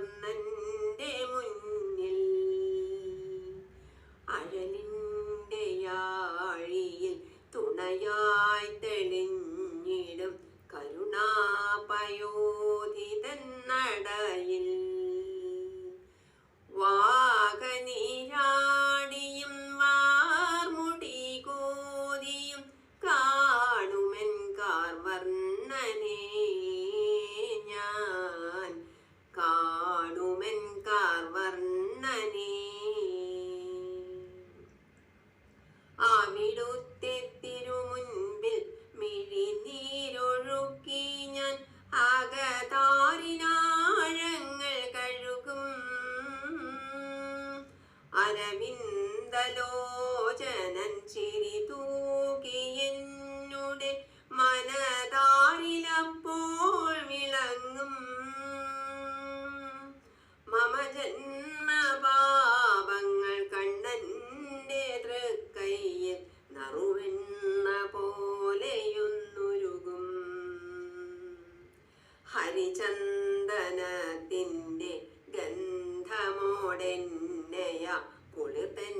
വന്നന്റെ മുന്നിൽ അഴലിന്റെ യാഴിയിൽ തുണയായി തെളിഞ്ഞിടും കരുണാപയോധിതൻ നടയിൽ. വാ അരവിന്ദലോചനൻ ചിരി തൂകിയെന്നുടെ മനതാരിലപ്പോൾ വിളങ്ങും. മമ ജന്മപാപങ്ങൾ കണ്ണന്റെ തൃക്കയ്യിൽ നറുവെന്ന പോലെയൊന്നുരുകും. ഹരിചന്ദനത്തിന്റെ ഗന്ധമോടെൻ കുളിർതൻ